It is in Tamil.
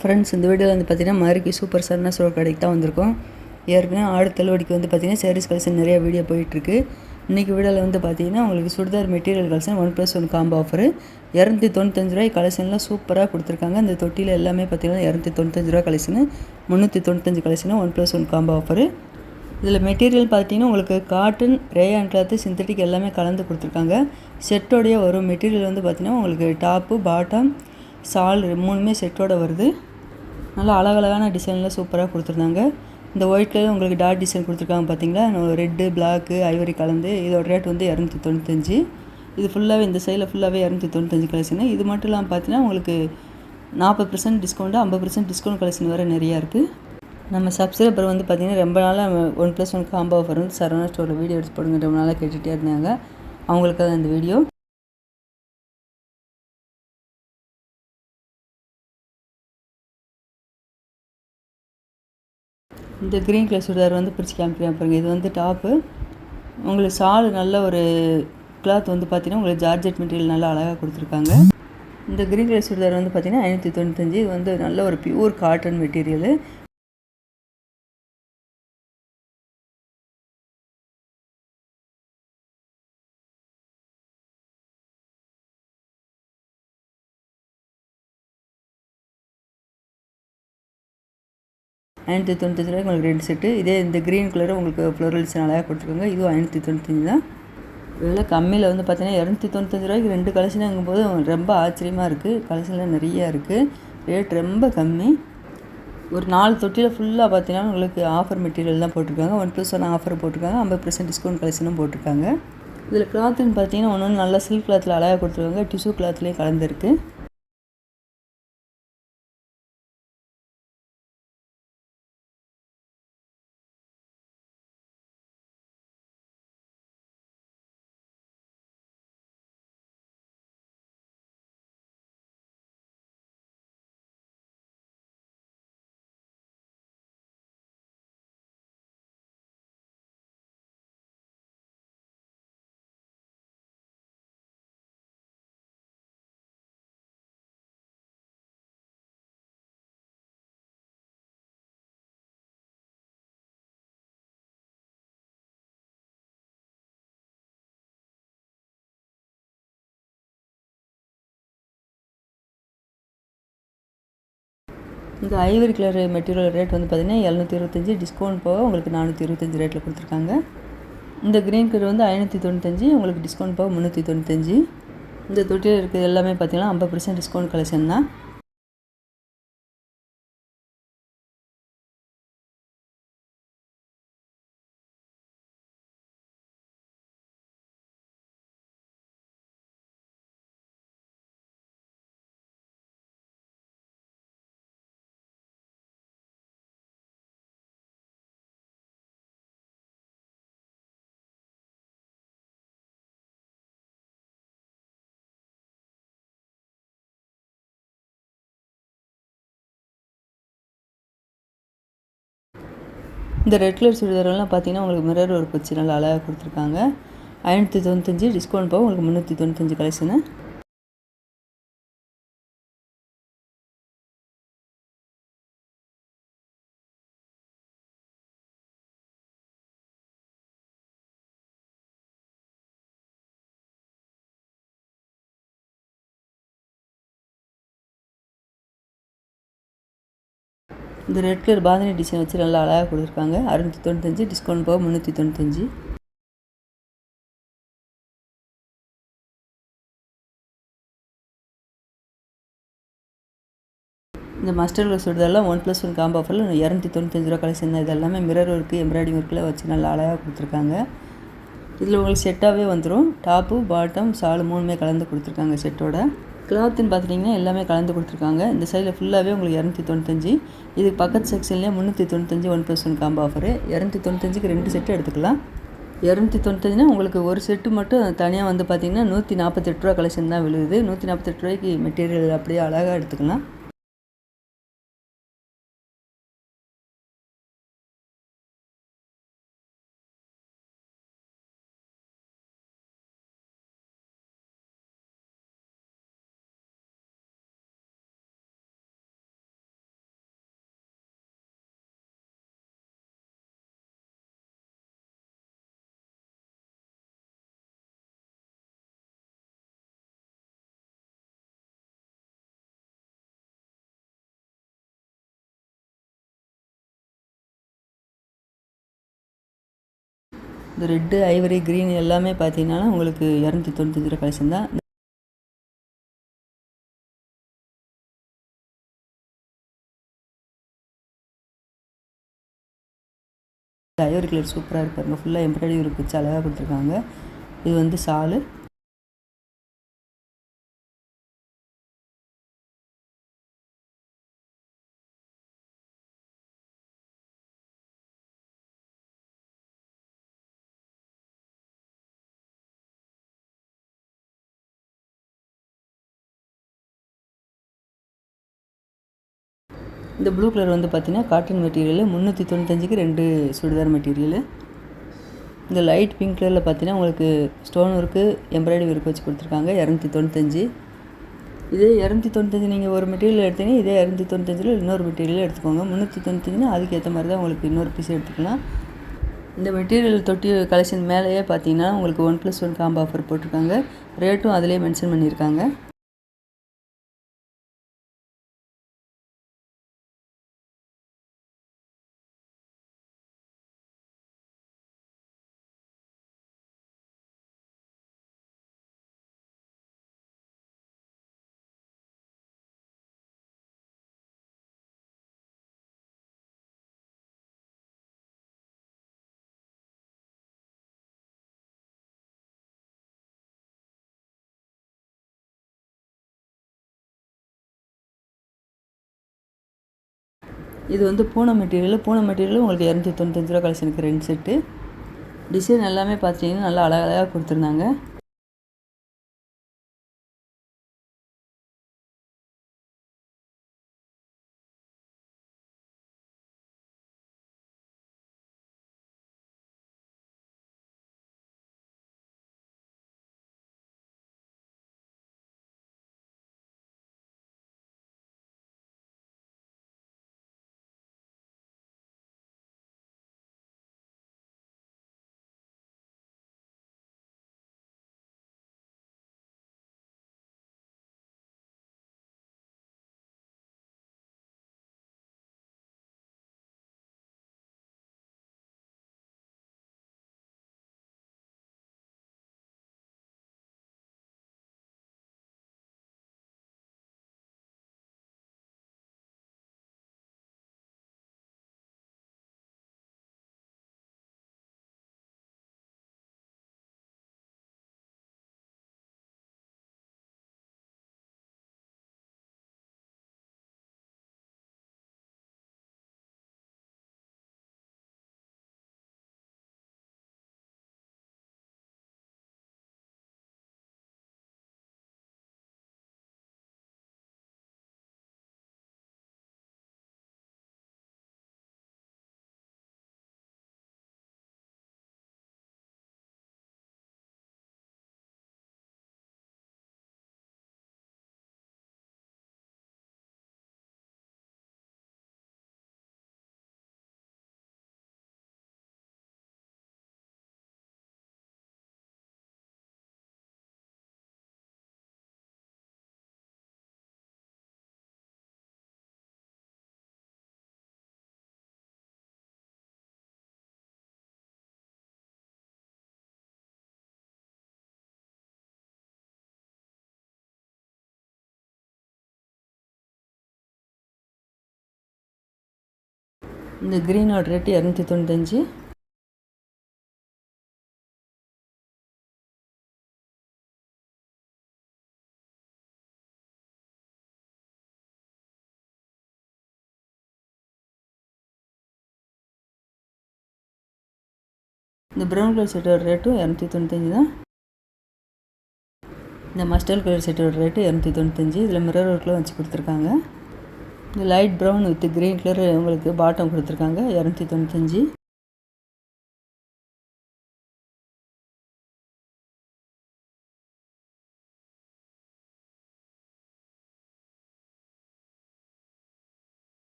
ஃப்ரெண்ட்ஸ் இந்த வீடியோவில் வந்து பார்த்தீங்கன்னா மறுக்கி சூப்பர் சரணா ஸ்டோர் கடைக்கு தான் வந்திருக்கோம். ஏற்கனவே ஆடு தள்ளுவடிக்கு வந்து பார்த்தீங்கன்னா சேரீஸ் கலெக்ஷன் நிறைய வீடியோ போயிட்டுருக்கு. இன்றைக்கி வீடியோவில் வந்து பார்த்தீங்கன்னா உங்களுக்கு churidar material collection one plus one combo offer இரநூத்தி தொண்ணூத்தஞ்சு ரூபாய் கலெக்ஷன்லாம் சூப்பராக கொடுத்துருக்காங்க. இந்த தொட்டியில் எல்லாமே பார்த்தீங்கன்னா இரநூத்தி தொண்ணூத்தஞ்சு ரூபா கலெக்ஷனு முந்நூற்றி தொண்ணூத்தஞ்சு collection one plus one combo offer இதில் மெட்டீரியல் பார்த்தீங்கன்னா உங்களுக்கு காட்டன் ரேயான் கிளாத்து சிந்தட்டிக் எல்லாமே கலந்து கொடுத்துருக்காங்க. செட்டோடைய வரும் மெட்டீரியல் வந்து பார்த்தீங்கன்னா உங்களுக்கு டாப்பு பாட்டம் சால் மூணுமே செட்டோட வருது. நல்லா அழகழகான டிசைனில் சூப்பராக கொடுத்துருந்தாங்க. இந்த ஒயிட் கலர் உங்களுக்கு டாட் டிசைன் கொடுத்துருக்காங்க பார்த்தீங்களா ரெட்டு பிளாக்கு ஐவரி கலந்து. இதோட ரேட் வந்து இரநூத்தி தொண்ணூத்தஞ்சு. இது ஃபுல்லாகவே இந்த சைடில் ஃபுல்லாகவே இரநூத்தி தொண்ணூத்தஞ்சு கலெக்ஷனு இது மட்டும் இல்லாமல் பார்த்தீங்கன்னா உங்களுக்கு நாற்பது பர்சன்ட் டிஸ்கவுண்ட்டு ஐம்பது பர்சன்ட் டிஸ்கவுண்ட் கலெக்ஷன் வேறு நிறையா இருக்குது நம்ம சப்ஸ்கிரைபர் வந்து பார்த்திங்கன்னா ரொம்ப நாளாக one plus one combo offer வந்து சரவணா ஸ்டோரில் வீடியோ எடுத்து போடுங்க. ரொம்ப நாளாக கேட்டுகிட்டே இருந்தாங்க. அவங்களுக்காக இந்த வீடியோ இந்த க்ரீன் கலர் சுடிதார் வந்து பிரித்து காமிக்கிறேன் பாருங்கள் இது வந்து டாப்பு உங்களுக்கு ஷால் நல்ல ஒரு கிளாத் வந்து பார்த்தீங்கன்னா உங்களுக்கு ஜார்ஜெட் மெட்டீரியல் நல்லா அழகாக கொடுத்துருக்காங்க. இந்த க்ரீன் கலர் சுடிதார் வந்து பார்த்தீங்கன்னா ஐநூற்றி தொண்ணூத்தஞ்சு. இது வந்து நல்ல ஒரு பியூர் காட்டன் மெட்டீரியலு ஐநூற்றி தொண்ணூத்தஞ்சு ரூபாய்க்கு உங்களுக்கு ரெண்டு செட்டு இதே இந்த க்ரீன் கலர் உங்களுக்கு ஃப்ளோரல்ஸ் நல்லா அழகாக கொடுத்துருக்காங்க இதுவும் ஐநூற்றி தொண்ணூத்தஞ்சு தான். விலை கம்மியில் வந்து பார்த்தீங்கன்னா இரநூத்தி தொண்ணூத்தஞ்சு ரூபாய்க்கு ரெண்டு கலெக்ஷனுங்கும் போது ரொம்ப ஆச்சரியமாக இருக்குது கலெக்ஷன்லாம் நிறையா இருக்குது ரேட் ரொம்ப கம்மி. ஒரு நாலு தொட்டியில் ஃபுல்லாக பார்த்தீங்கன்னா உங்களுக்கு ஆஃபர் மெட்டீரியல் தான் போட்டிருக்காங்க. ஒன் ப்ளஸ் ஒன் ஆஃபர் போட்டிருக்காங்க. ஐம்பது பர்சன்ட் டிஸ்கவுண்ட் கலெக்ஷனும் போட்டிருக்காங்க. இதில் கிளாத்துன்னு பார்த்தீங்கன்னா ஒன்று ஒன்று நல்லா சில்க் கிளாத்தில் அழகாக கொடுத்துருக்காங்க. டிஷ்யூ கிளாத்லேயும் கலந்துருக்கு. இந்த ஐவரி கலர் மெட்டீரியல் ரேட் வந்து பார்த்திங்கன்னா எழுநூற்றி இருபத்தஞ்சி டிஸ்கவுண்ட் போக உங்களுக்கு நானூற்றி இருபத்தஞ்சி ரேட்டில் கொடுத்துருக்காங்க. இந்த க்ரீன் கலர் வந்து ஐநூற்றி தொண்ணூத்தஞ்சு உங்களுக்கு டிஸ்கவுண்ட் போக முந்நூற்றி தொண்ணூத்தஞ்சு. இந்த தொட்டியில் இருக்கிறது எல்லாமே பார்த்திங்கன்னா ஐம்பது பர்சன்ட் டிஸ்கவுண்ட் கலெக்ஷன் தான். இந்த ரெட் கலர் சுடிதாரெல்லாம் பார்த்தீங்கன்னா உங்களுக்கு மிரர் ஒர்க் வச்சு நல்லா அழகாக கொடுத்துருக்காங்க. ஐநூற்றி தொண்ணூத்தஞ்சு டிஸ்கவுண்ட் போக உங்களுக்கு முந்நூற்றி தொண்ணூத்தஞ்சு கலெக்ஷனு இந்த ரெட் கலர் பாந்தினி டிசைன் வச்சு நல்லா அழகாக கொடுத்துருக்காங்க. அறுநூற்றி தொண்ணூத்தஞ்சு டிஸ்கவுண்ட் போக முந்நூற்றி தொண்ணூத்தஞ்சு. இந்த மஸ்டர் கலர் சுடிதாரெலாம் ஒன் ப்ளஸ் ஒன் காம்போ ஆஃபரில் இரநூத்தி தொண்ணூத்தஞ்சு ரூபா கலெக்ஷன் தான். இது எல்லாமே மிரர் ஒர்க்கு எம்ப்ராய்டிங் ஒர்க்கில் வச்சு நல்லா அழகாக கொடுத்துருக்காங்க. இதில் உங்களுக்கு செட்டாகவே வந்துடும் டாப்பு பாட்டம் சாலு மூணுமே கலந்து கொடுத்துருக்காங்க செட்டோட கிளாத்துன்னு பார்த்துட்டிங்கன்னா எல்லாமே கலந்து கொடுத்துருக்காங்க. இந்த சைடில் ஃபுல்லாகவே உங்களுக்கு இரநூத்தி தொண்ணூத்தஞ்சு. இதுக்கு பக்கத்து செக்ஷன்லேயே முந்நூற்றி தொண்ணூத்தஞ்சு one plus one combo offer இரநூத்தி தொண்ணூத்தஞ்சுக்கு ரெண்டு செட்டு எடுத்துக்கலாம். இரநூத்தி தொண்ணூத்தஞ்சுனா உங்களுக்கு ஒரு செட்டு மட்டும் தனியாக வந்து பார்த்திங்கன்னா நூற்றி நாற்பத்தெட்டு ரூபா கலெக்ஷன் தான் விழுகுது நூற்றி நாற்பத்தெட்டு ரூபாய்க்கு மெட்டீரியல் அப்படியே அழகாக எடுத்துக்கலாம். இந்த ரெட்டு ஐவரி க்ரீன் எல்லாமே பார்த்தீங்கன்னா உங்களுக்கு இரநூத்தி தொண்ணூத்தஞ்சு ரூபா கலெக்ஷன் தான். ஐவரி கலர் சூப்பராக இருப்பாருங்க ஃபுல்லாக எம்ப்ராய்டரி ஒர்க் வச்சு அழகாக கொடுத்துருக்காங்க. இது வந்து சாலு. இந்த ப்ளூ கலர் வந்து பார்த்தீங்கன்னா காட்டன் மெட்டீரியல் முந்நூற்றி தொண்ணூத்தஞ்சுக்கு ரெண்டு சுடிதார் மெட்டீரியல் இந்த லைட் பிங்க் கலரில் பார்த்தீங்கன்னா உங்களுக்கு ஸ்டோன் ஒர்க்கு எம்ப்ராய்டரி ஒர்க் வச்சு கொடுத்துருக்காங்க. இரநூத்தி தொண்ணூத்தஞ்சு. இதே இரநூத்தி தொண்ணூத்தஞ்சு நீங்கள் ஒரு மெட்டீரியல் எடுத்தீங்கன்னா இதே இரநூத்தி தொண்ணூத்தஞ்சில் இன்னொரு மெட்டீரியல் எடுத்துக்கோங்க. முந்நூற்றி தொண்ணூத்தஞ்சுனா அதுக்கு ஏற்ற மாதிரி தான் உங்களுக்கு இன்னொரு பீஸ் எடுத்துக்கலாம். இந்த மெட்டீரியல் தொட்டி கலெக்ஷன் மேலேயே பார்த்தீங்கன்னா உங்களுக்கு one plus one combo offer போட்டிருக்காங்க. ரேட்டும் அதிலே மென்ஷன் பண்ணியிருக்காங்க. இது வந்து பூனை மெட்டீரியல் பூனை மெட்டீரியல் உங்களுக்கு இரநூத்தி தொண்ணூத்தஞ்சு ரூபா கலெக்ஷனுக்கு ரெண்டு செட்டு டிசைன் எல்லாமே பார்த்தீங்கன்னா நல்லா அழகழகாக கொடுத்துருந்தாங்க. இந்த க்ரீனோட ரேட்டு இரநூத்தி தொண்ணூத்தஞ்சு. இந்த ப்ரௌன் கலர் செட்டோட ரேட்டும் இரநூத்தி தொண்ணூத்தஞ்சு தான். இந்த மஸ்டர்ட் கலர் செட்டோட ரேட்டு இரநூத்தி தொண்ணூத்தஞ்சு. இதில் மிரர் ஒர்க்கில் வச்சு கொடுத்துருக்காங்க. Light brown with green colour உங்களுக்கு பாட்டம் கொடுத்துருக்காங்க இரநூத்தி தொண்ணூத்தஞ்சு.